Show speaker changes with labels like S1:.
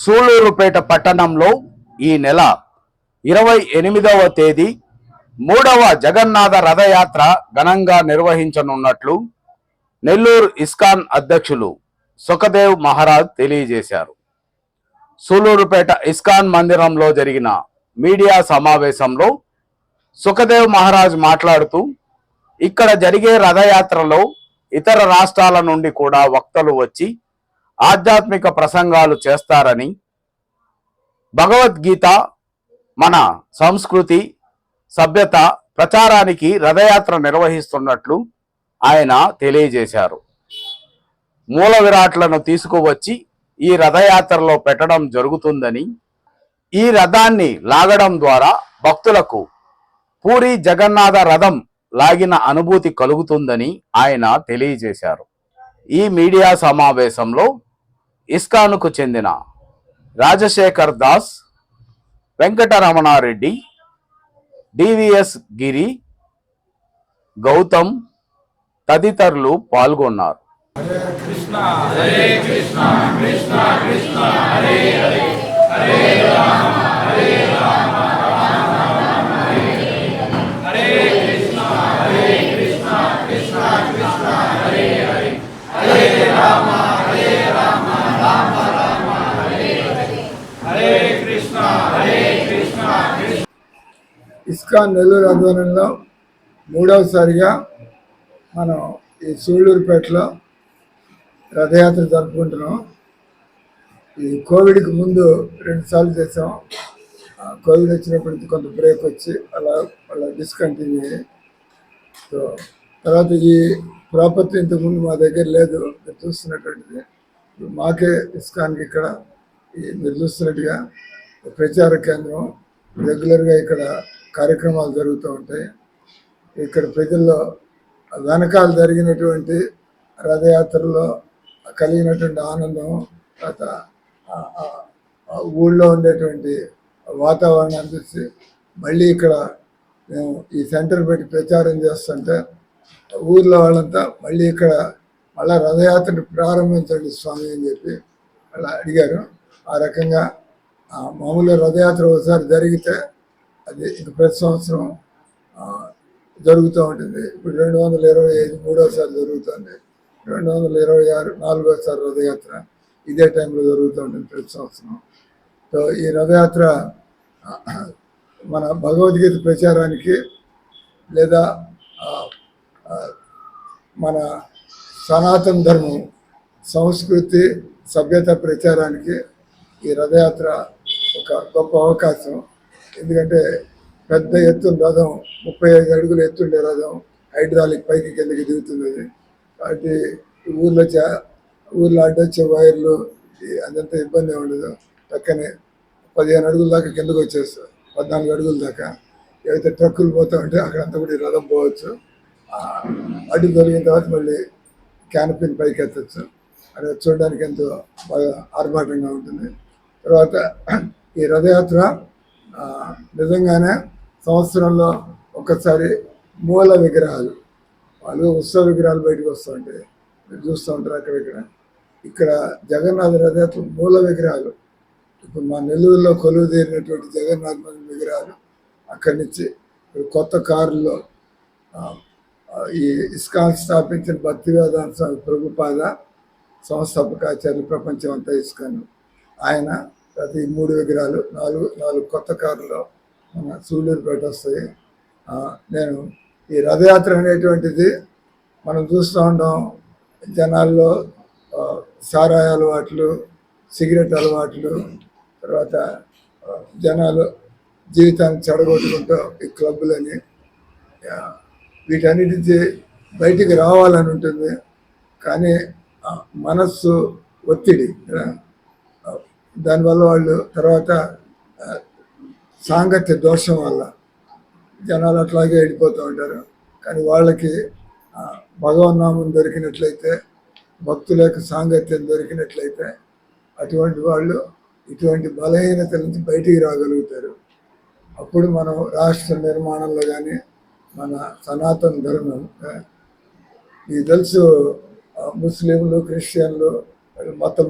S1: సూళ్ళూరుపేట పట్టణంలో ఈ నెల ఇరవై ఎనిమిదవ తేదీ మూడవ జగన్నాథ రథయాత్ర ఘనంగా నిర్వహించనున్నట్లు నెల్లూరు ఇస్కాన్ అధ్యక్షులు సుఖదేవ్ మహారాజ్ తెలియజేశారు. సూలూరుపేట ఇస్కాన్ మందిరంలో జరిగిన మీడియా సమావేశంలో సుఖదేవ్ మహారాజ్ మాట్లాడుతూ ఇక్కడ జరిగే రథయాత్రలో ఇతర రాష్ట్రాల నుండి కూడా వక్తలు వచ్చి ఆధ్యాత్మిక ప్రసంగాలు చేస్తారని భగవద్గీత మన సంస్కృతి సభ్యత ప్రచారానికి రథయాత్ర నిర్వహిస్తున్నట్లు ఆయన తెలియజేశారు. మూల విరాట్లను తీసుకువచ్చి ఈ రథయాత్రలో పెట్టడం జరుగుతుందని ఈ రథాన్ని లాగడం ద్వారా భక్తులకు పూరి జగన్నాథ రథం లాగిన అనుభూతి కలుగుతుందని ఆయన తెలియజేశారు. ఈ మీడియా సమావేశంలో ఇస్కాన్కు చెందిన రాజశేఖర్ దాస్ వెంకటరమణారెడ్డి డివిఎస్ గిరి గౌతమ్ తదితరులు పాల్గొన్నారు.
S2: ఇస్కాన్ నెల్లూరు ఆధ్వర్యంలో మూడవసారిగా మనం ఈ సూళ్ళూరుపేటలో రథయాత్ర జరుపుకుంటున్నాం. ఈ కోవిడ్కి ముందు రెండు సార్లు చేసాం. ఆ కోవిడ్ వచ్చినప్పటికీ కొంత బ్రేక్ వచ్చి అలా అలా డిస్కంటిన్యూ అయ్యి సో తర్వాత ఈ ప్రాపర్టీ ఇంతకుముందు మా దగ్గర లేదు. మీరు చూస్తున్నటువంటిది. మాకే ఇస్కాన్కి ఇక్కడ మీరు చూస్తున్నట్టుగా ప్రచార కేంద్రం. రెగ్యులర్గా ఇక్కడ కార్యక్రమాలు జరుగుతూ ఉంటాయి. ఇక్కడ ప్రజల్లో వెనకాల జరిగినటువంటి రథయాత్రలో కలిగినటువంటి ఆనందం తర్వాత ఊళ్ళో ఉండేటువంటి వాతావరణాన్ని చూసి మళ్ళీ ఇక్కడ మేము ఈ సెంటర్ పెట్టి ప్రచారం చేస్తుంటే ఊర్లో వాళ్ళంతా మళ్ళీ ఇక్కడ మళ్ళీ రథయాత్రను ప్రారంభించండి స్వామి అని చెప్పి అలా అడిగారు. ఆ రకంగా మామూలు రథయాత్ర ఒకసారి జరిగితే అది ఇంక ప్రతి సంవత్సరం జరుగుతూ ఉంటుంది. ఇప్పుడు రెండు వందల ఇరవై ఐదు మూడోసారి జరుగుతుంది. రెండు వందల ఇరవై ఆరు నాలుగోసారి రథయాత్ర ఇదే టైంలో జరుగుతూ ఉంటుంది ప్రతి సంవత్సరం. సో ఈ రథయాత్ర మన భగవద్గీత ప్రచారానికి లేదా మన సనాతన ధర్మం సంస్కృతి సభ్యత ప్రచారానికి ఈ రథయాత్ర ఒక గొప్ప అవకాశం. ఎందుకంటే పెద్ద ఎత్తున రథం ముప్పై ఐదు అడుగులు ఎత్తుండే రథం హైడ్రాలిక్ పైకి కిందకి దిగుతున్నది. అది కాబట్టి ఊర్లో చా ఊర్లో అడ్డొచ్చే వైర్లు ఈ అదంతా ఇబ్బంది ఉండదు. పక్కనే పదిహేను అడుగుల దాకా కిందకు వచ్చేస్తాం పద్నాలుగు అడుగుల దాకా. ఏవైతే ట్రక్కులు పోతా ఉంటే అక్కడంతా కూడా ఈ రథం పోవచ్చు. ఆ, అడ్డు తొలగిన తర్వాత మళ్ళీ క్యానపిన్ పైకి ఎత్తచ్చు అది చూడడానికి ఎంతో బాగా ఆర్భాటంగా ఉంటుంది. తర్వాత ఈ రథయాత్ర నిజంగానే సంవత్సరంలో ఒక్కసారి మూల విగ్రహాలు వాళ్ళు ఉత్సవ విగ్రహాలు బయటకు వస్తూ ఉంటాయి మీరు చూస్తూ ఉంటారు అక్కడ ఇక్కడ. జగన్నాథ రథయాత్ర మూల విగ్రహాలు. ఇప్పుడు మా నెల్లూరులో కొలువు తీరినటువంటి జగన్నాథ మంది విగ్రహాలు అక్కడి నుంచి కొత్త కారులో ఈ ఇస్కాన్ స్థాపించిన భక్తి వేదాంత ప్రభుపాద సంస్థాపకాచార్యులు ప్రపంచం అంతా ఇస్కాన్. ఆయన ప్రతి మూడు విగ్రహాలు నాలుగు నాలుగు కొత్త కార్లు మన సూళ్ళూరుపేట వస్తాయి. నేను ఈ రథయాత్ర అనేటువంటిది మనం చూస్తూ ఉంటాం. జనాల్లో సారాయ సారాయి అలవాట్లు సిగరెట్ అలవాట్లు తర్వాత జనాలు జీవితాన్ని చెడగొట్టుకుంటూ ఈ క్లబ్బులని వీటన్నిటి బయటికి రావాలని ఉంటుంది. కానీ మనస్సు ఒత్తిడి దానివల్ల వాళ్ళు తర్వాత సాంగత్య దోషం వల్ల జనాలు అట్లాగే వెళ్ళిపోతూ ఉంటారు. కానీ వాళ్ళకి భగవన్నామం దొరికినట్లయితే భక్తుల యొక్క సాంగత్యం దొరికినట్లయితే అటువంటి వాళ్ళు ఇటువంటి బలహీనత నుంచి బయటికి రాగలుగుతారు. అప్పుడు మనం రాష్ట్ర నిర్మాణంలో కానీ మన సనాతన ధర్మం ఇది తెలుసు ముస్లింలు క్రిస్టియన్లు మతం